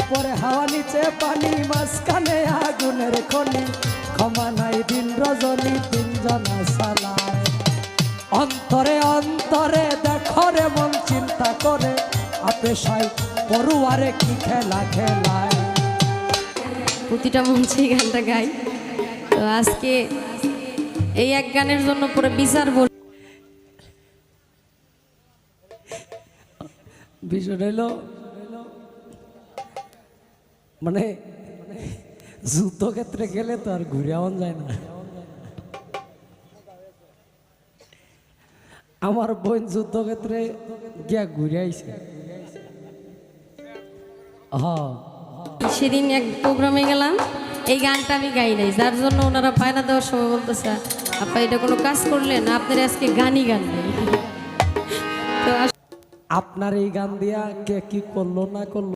উপরে হাওয়া নিচে পানি মাঝখানে আগুনের খনি। ক্ষমা নাই দিন রজনী তিনজনা সালায় অন্তরে অন্তরে দেখো রে মন চিন্তা করে আপে সাই পড়ুয়ারে কি খেলা খেলায়। প্রতিটা মঞ্চে গানটা গাই। তো আজকে এই এক গানের জন্য পুরো বিচার বল বিষয় হইল মানে যুদ্ধক্ষেত্রে গেলে তো আর ঘুরে আওয়ান যায় না। আমার বোন যুদ্ধক্ষেত্রে গিয়া ঘুরে আইছে। সেদিন এক প্রোগ্রামে গেলাম এই গানটা আমি গাই নাই যার জন্য ওনারা পায়না দেওয়ার সময় বলতেছে আপা এটা কোনো কাজ করলেন আপনার আজকে গানই গান নেই? তো আপনার এই গান দিয়া কে কি করল না করল?